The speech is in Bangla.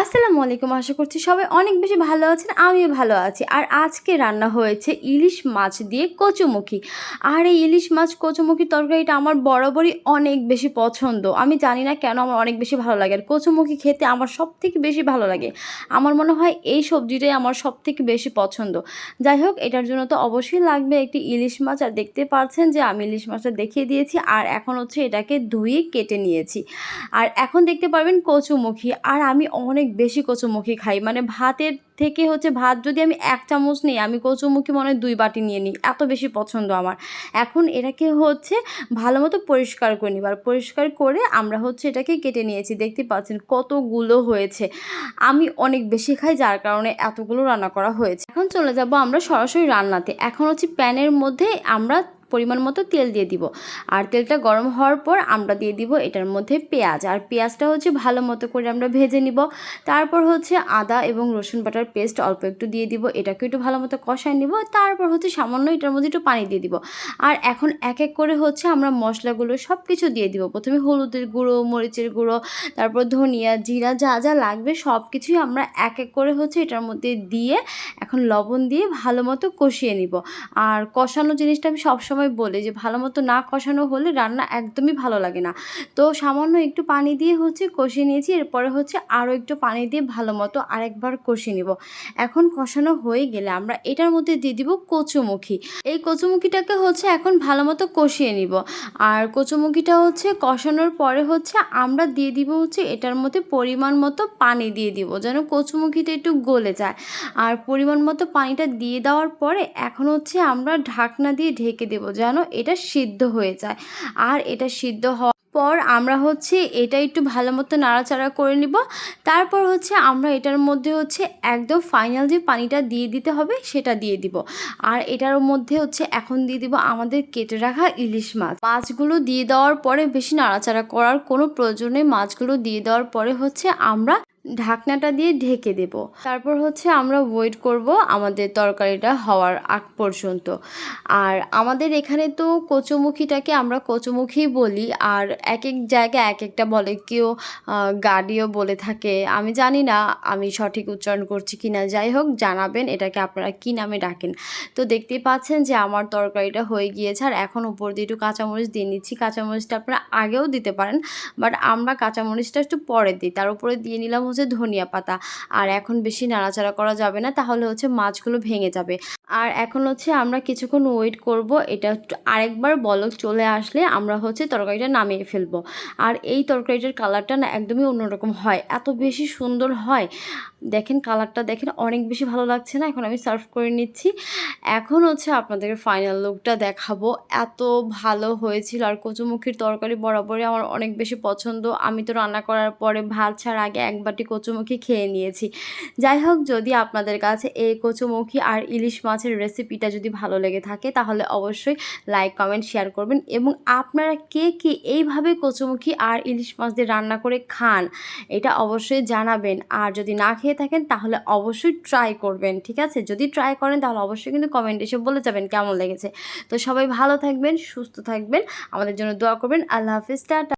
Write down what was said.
আসসালামু আলাইকুম। আশা করছি সবাই অনেক বেশি ভালো আছেন, আমিও ভালো আছি। আর আজকে রান্না হয়েছে ইলিশ মাছ দিয়ে কচুমুখী। আর এই ইলিশ মাছ কচুমুখী তরকারিটা আমার বরাবরই অনেক বেশি পছন্দ। আমি জানি না কেন আমার অনেক বেশি ভালো লাগে। আর কচুমুখী খেতে আমার সব থেকে বেশি ভালো লাগে। আমার মনে হয় এই সবজিটাই আমার সব থেকে বেশি পছন্দ। যাই হোক, এটার জন্য তো অবশ্যই লাগবে একটি ইলিশ মাছ। আর দেখতে পাচ্ছেন যে আমি ইলিশ মাছটা দেখিয়ে দিয়েছি। আর এখন হচ্ছে এটাকে ধুয়ে কেটে নিয়েছি। আর এখন দেখতে পারবেন কচুমুখী। আর আমি অনেক বেশি কচুমুখী খাই। মানে ভাতের থেকে হচ্ছে ভাত যদি আমি এক চামচ নিই, আমি কচুমুখী মনে হয় দুই বাটি নিয়ে নিই। এত বেশি পছন্দ আমার। এখন এটাকে হচ্ছে ভালো মতো পরিষ্কার করে নিবার পরিষ্কার করে আমরা হচ্ছে এটাকে কেটে নিয়েছি। দেখতে পাচ্ছেন কতগুলো হয়েছে। আমি অনেক বেশি খাই যার কারণে এতগুলো রান্না করা হয়েছে। এখন চলে যাব আমরা সরাসরি রান্নাতে। এখন হচ্ছে প্যানের মধ্যে আমরা পরিমাণ মতো তেল দিয়ে দিব। আর তেলটা গরম হওয়ার পর আমরা দিয়ে দিব এটার মধ্যে পেঁয়াজ। আর পেঁয়াজটা হচ্ছে ভালো মতো করে আমরা ভেজে নিব। তারপর হচ্ছে আদা এবং রসুন বাটার পেস্ট অল্প একটু দিয়ে দিব। এটাকে একটু ভালো মতো কষায় নিব। তারপর হচ্ছে সামান্য এটার মধ্যে একটু পানি দিয়ে দিব। আর এখন এক এক করে হচ্ছে আমরা মশলাগুলো সব কিছু দিয়ে দিব। প্রথমে হলুদের গুঁড়ো, মরিচের গুঁড়ো, তারপর ধনিয়া, জিরা, যা যা লাগবে সব কিছুই আমরা এক এক করে হচ্ছে এটার মধ্যে দিয়ে এখন লবণ দিয়ে ভালো মতো কষিয়ে নিব। আর কষানো জিনিসটা আমি সবসময় বলি যে ভালো মতো না কষানো হলে রান্না একদমই ভালো লাগে না। তো সামান্য একটু পানি দিয়ে হচ্ছে কষিয়ে নিয়েছি, এরপরে হচ্ছে আরও একটু পানি দিয়ে ভালো মতো আরেকবার কষিয়ে নিব। এখন কষানো হয়ে গেলে আমরা এটার মধ্যে দিয়ে দিব কচুমুখী। এই কচুমুখিটাকে হচ্ছে এখন ভালো মতো কষিয়ে নিব। আর কচুমুখিটা হচ্ছে কষানোর পরে হচ্ছে আমরা দিয়ে দিব হচ্ছে এটার মধ্যে পরিমাণ মতো পানি দিয়ে দিব, যেন কচুমুখিটা একটু গলে যায়। আর পরিমাণ মতো পানিটা দিয়ে দেওয়ার পরে এখন হচ্ছে আমরা ঢাকনা দিয়ে ঢেকে দেবো যেন এটা সিদ্ধ হয়ে যায়। আর এটা সিদ্ধ হওয়ার পর আমরা হচ্ছে এটা একটু ভালো মতো নাড়াচাড়া করে নিব। তারপর হচ্ছে আমরা এটার মধ্যে হচ্ছে একদম ফাইনাল যে পানিটা দিয়ে দিতে হবে সেটা দিয়ে দিব। আর এটার মধ্যে হচ্ছে এখন দিয়ে দিব আমাদের কেটে রাখা ইলিশ মাছ। মাছগুলো দিয়ে দেওয়ার পরে বেশি নাড়াচাড়া করার কোনো প্রয়োজন মাছগুলো দিয়ে দেওয়ার পরে হচ্ছে আমরা ঢাকনাটা দিয়ে ঢেকে দেব। তারপর হচ্ছে আমরা ওয়েট করব আমাদের তরকারিটা হওয়ার আগ পর্যন্ত। আর আমাদের এখানে তো কচুমুখিটাকে আমরা কচুমুখি বলি, আর এক এক জায়গায় এক একটা বলে কেউ গাড়িও বলে থাকে। আমি জানি না আমি সঠিক উচ্চারণ করছি কি না যাই হোক, জানাবেন এটাকে আপনারা কি নামে ডাকেন। তো দেখতেই পাচ্ছেন যে আমার তরকারিটা হয়ে গিয়েছে, আর এখন উপর দিয়ে একটু কাঁচামরিচ দিয়ে নিচ্ছি। কাঁচামরিচটা আপনারা আগেও দিতে পারেন, বাট আমরা কাঁচামরিচটা একটু পরে দিই। তার উপরে দিয়ে নিলাম হচ্ছে ধনিয়া পাতা। আর এখন বেশি নাড়াচাড়া করা যাবে না, তাহলে হচ্ছে মাছগুলো ভেঙে যাবে। আর এখন হচ্ছে আমরা কিছুক্ষণ ওয়েট করব, এটা আরেকবার বলক চলে আসলে আমরা হচ্ছে তরকারিটা নামিয়ে ফেলব। আর এই তরকারিটার কালারটা না একদমই অন্যরকম হয়, এত বেশি সুন্দর হয়। দেখেন কালারটা দেখেন, অনেক বেশি ভালো লাগছে না, এখন আমি সার্ভ করে নিচ্ছি। এখন হচ্ছে আপনাদেরকে ফাইনাল লুকটা দেখাবো। এত ভালো হয়েছিল, আর কচুমুখির তরকারি বরাবরই আমার অনেক বেশি পছন্দ। আমি তো রান্না করার পরে ভাত ছাড়া আগে এক বাটি কচুমুখি খেয়ে নিয়েছি। যাই হোক, যদি আপনাদের কাছে এই কচুমুখি আর ইলিশ মাছের রেসিপিটা যদি ভালো লেগে থাকে, তাহলে অবশ্যই লাইক কমেন্ট শেয়ার করবেন। এবং আপনারা কে কে এইভাবে কচুমুখি আর ইলিশ মাছ দিয়ে রান্না করে খান, এটা অবশ্যই জানাবেন। আর যদি না খেয়ে থাকেন, তাহলে অবশ্যই ট্রাই করবেন, ঠিক আছে? যদি ট্রাই করেন, তাহলে অবশ্যই কিন্তু কমেন্ট এসে বলে যাবেন কেমন লেগেছে। তো সবাই ভালো থাকবেন, সুস্থ থাকবেন, আমাদের জন্য দোয়া করবেন। আল্লাহ হাফিজ, টাটা।